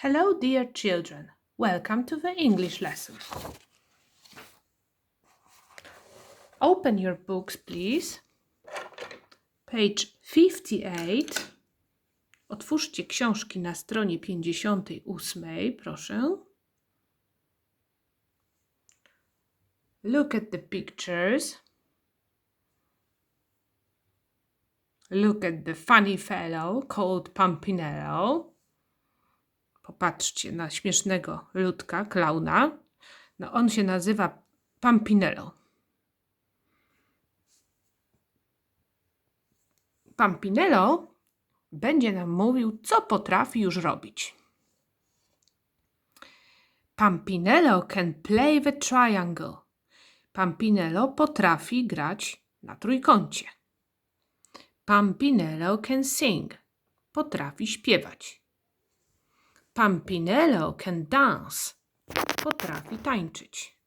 Hello, dear children. Welcome to the English lesson. Open your books, please. Page 58. Otwórzcie książki na stronie 58, proszę. Look at the pictures. Look at the funny fellow called Pampinello. Popatrzcie na śmiesznego ludka, klauna. No, on się nazywa Pampinello. Pampinello będzie nam mówił, co potrafi już robić. Pampinello can play the triangle. Pampinello potrafi grać na trójkącie. Pampinello can sing. Potrafi śpiewać. Pampinello can dance. Potrafi tańczyć.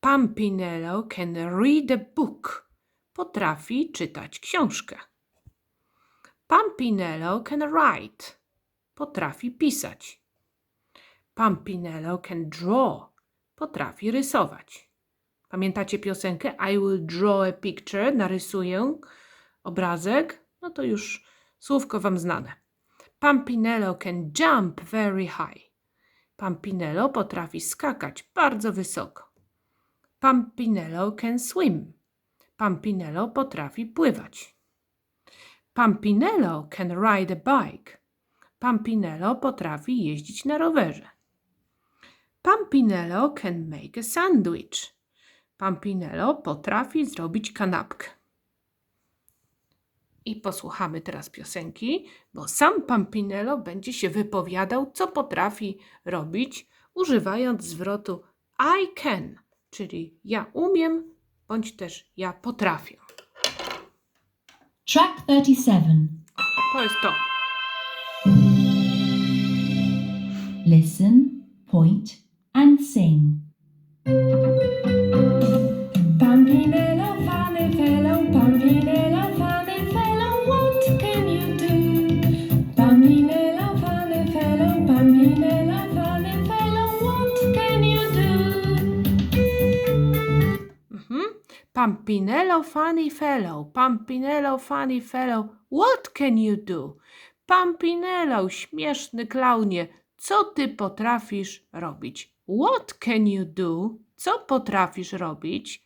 Pampinello can read a book. Potrafi czytać książkę. Pampinello can write. Potrafi pisać. Pampinello can draw. Potrafi rysować. Pamiętacie piosenkę I will draw a picture? Narysuję obrazek. No to już słówko wam znane. Pampinello can jump very high. Pampinello potrafi skakać bardzo wysoko. Pampinello can swim. Pampinello potrafi pływać. Pampinello can ride a bike. Pampinello potrafi jeździć na rowerze. Pampinello can make a sandwich. Pampinello potrafi zrobić kanapkę. I posłuchamy teraz piosenki, bo sam Pampinello będzie się wypowiadał, co potrafi robić, używając zwrotu I can, czyli ja umiem, bądź też ja potrafię. Track 37. To jest to. Listen, point, and sing. Pampinello, funny fellow, Pampinello, funny fellow, what can you do? Pampinello, śmieszny klaunie, co ty potrafisz robić? What can you do? Co potrafisz robić?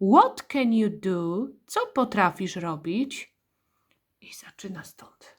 What can you do? Co potrafisz robić? I zaczyna stąd.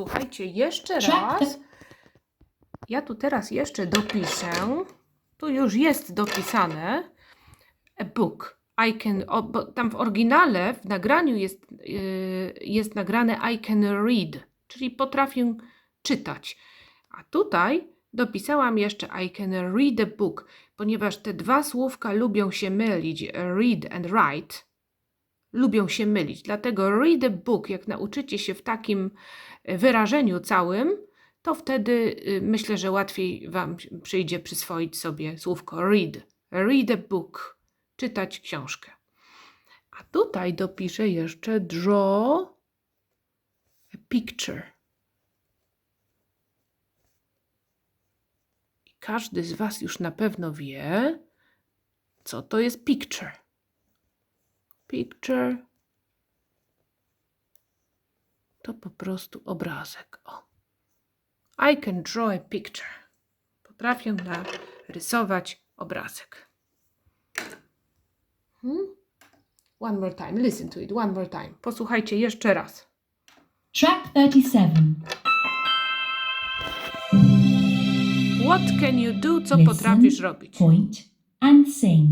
Posłuchajcie jeszcze raz. Ja tu teraz jeszcze dopiszę. Tu już jest dopisane. A book. I can, bo tam w oryginale, w nagraniu jest, yy, jest nagrane I can read, czyli potrafię czytać. A tutaj dopisałam jeszcze I can read a book, ponieważ te dwa słówka lubią się mylić, read and write, lubią się mylić. Dlatego read a book, jak nauczycie się w takim e, wyrażeniu całym, to wtedy y, myślę, że łatwiej Wam przyjdzie przyswoić sobie słówko read. Read a book, czytać książkę. A tutaj dopiszę jeszcze draw a picture. I każdy z Was już na pewno wie, co to jest picture. Picture to po prostu obrazek. O. I can draw a picture. Potrafię narysować obrazek. Hmm? One more time. Listen to it. One more time. Posłuchajcie jeszcze raz. Track 37. What can you do? Co Listen, potrafisz robić? Point and sing.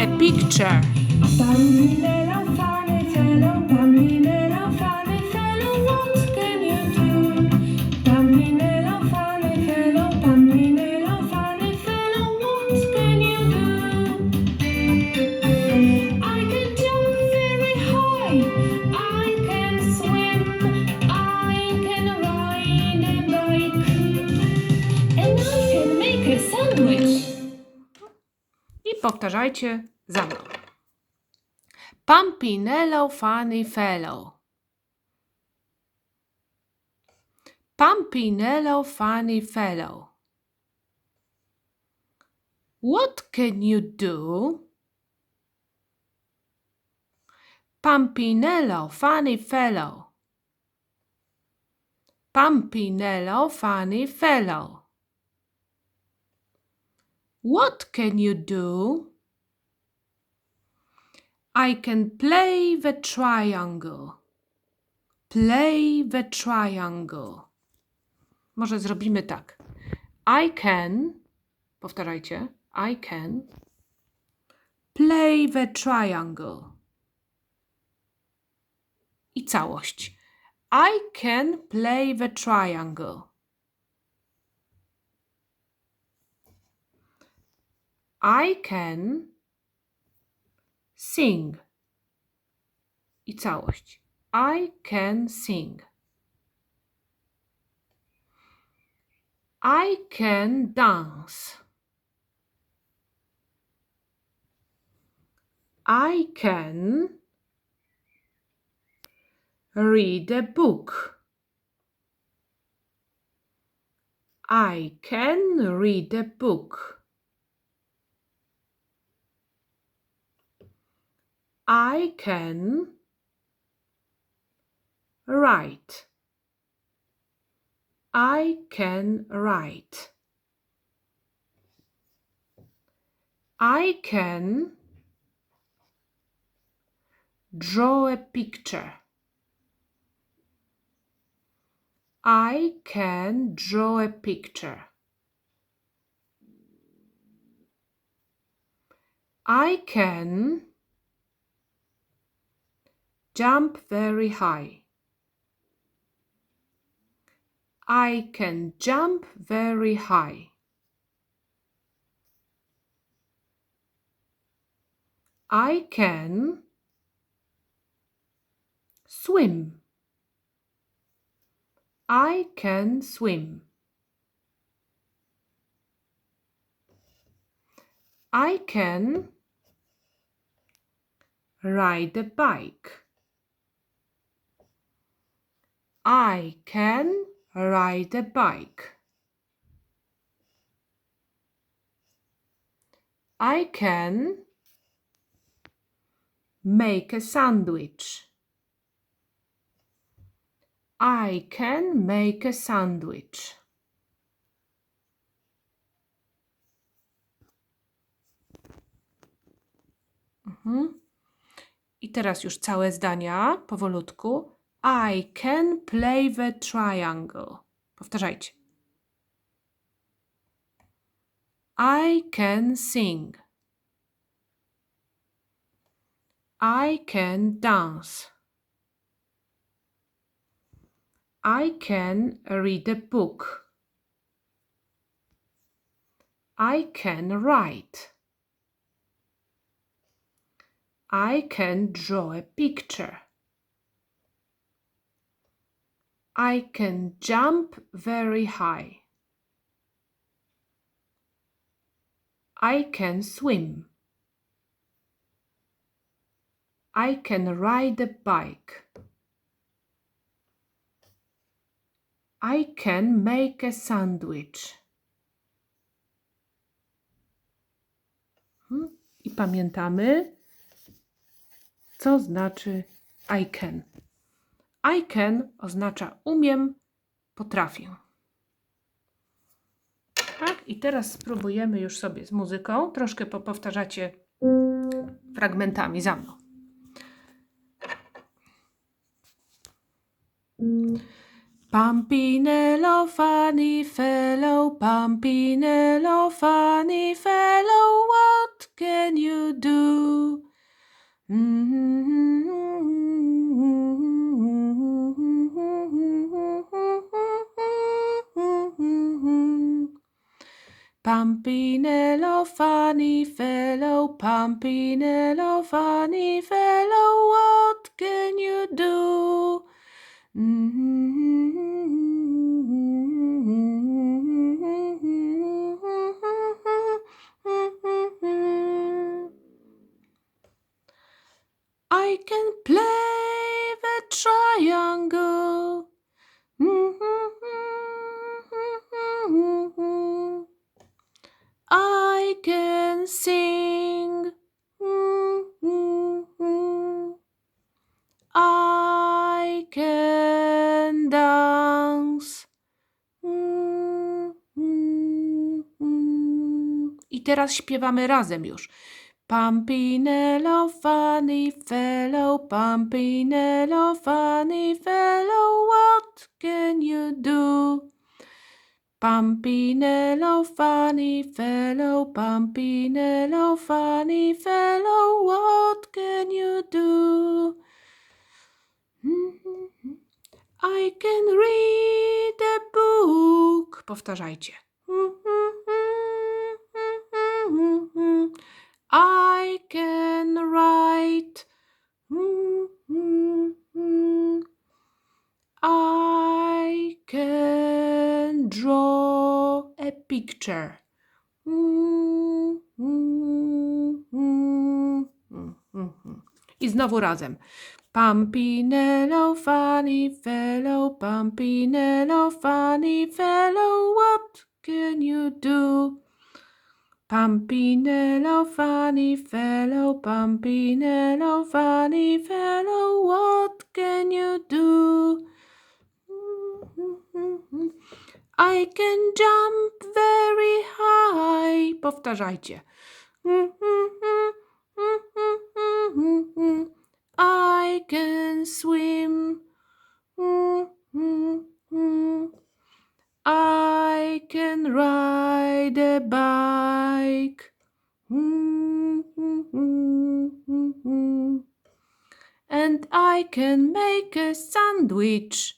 A picture. Powtarzajcie za mną. Pampinello funny fellow. Pampinello funny fellow. What can you do? Pampinello funny fellow. Pampinello funny fellow. What can you do? I can play the triangle. Play the triangle. Może zrobimy tak. I can, powtarzajcie, I can play the triangle. I całość. I can play the triangle. I can sing. I całość. I can sing. I can dance. I can read a book. I can read a book. I can write. I can write. I can draw a picture. I can draw a picture. I can jump very high. I can jump very high. I can swim. I can swim. I can ride a bike. I can ride a bike. I can make a sandwich. I can make a sandwich. Mhm. I teraz już całe zdania powolutku. I can play the triangle. Powtarzajcie. I can sing. I can dance. I can read a book. I can write. I can draw a picture. I can jump very high. I can swim. I can ride a bike. I can make a sandwich. Hmm, I pamiętamy, co znaczy I can. I can oznacza umiem, potrafię. Tak, i teraz spróbujemy już sobie z muzyką. Troszkę popowtarzacie fragmentami za mną. Pampinello, funny fellow, Pampinello, funny fellow, what can you do? Pampinello, funny fellow, Pampinello, funny fellow, what can you do? Mm-hmm. Teraz śpiewamy razem już. Pampinello, funny fellow, Pampinello, funny fellow, what can you do? Pampinello, funny fellow, Pampinello, funny fellow, what can you do? I can read a book. Powtarzajcie. Mm-hmm. I can write. Mm-hmm. I can draw a picture. Mm-hmm. I znowu razem. Pampinello, funny fellow, Pampinello, funny fellow, what can you do? Pampinello, funny fellow, Pampinello, funny fellow, what can you do? I can jump very high. Powtarzajcie. I can swim. I can ride a bike. And I can make a sandwich.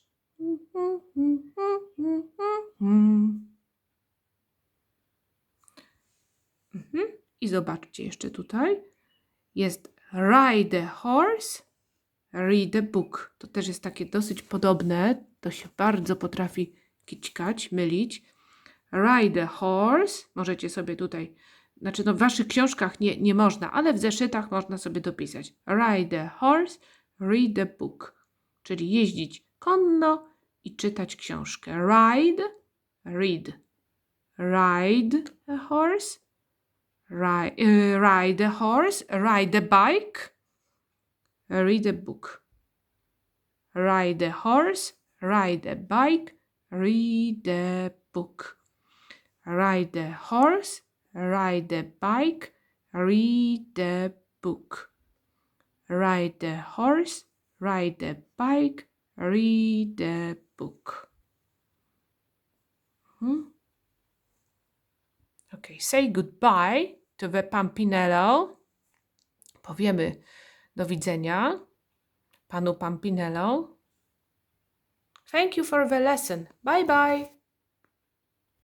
Mhm. I zobaczcie jeszcze tutaj. Jest ride a horse, read a book. To też jest takie dosyć podobne. To się bardzo potrafi kićkać, mylić. Ride a horse. Możecie sobie tutaj, znaczy no w waszych książkach nie, nie można, ale w zeszytach można sobie dopisać. Ride a horse, read a book. Czyli jeździć konno i czytać książkę. Ride, read. Ride a horse, ride, ride a horse, ride a bike, read a book. Ride a horse, ride a bike, read a book. Ride a horse, ride a bike, read a book. Ride a horse, ride a bike, read a book. Hmm? Okay, say goodbye to the Pampinello. Powiemy do widzenia panu Pampinello. Thank you for the lesson. Bye bye.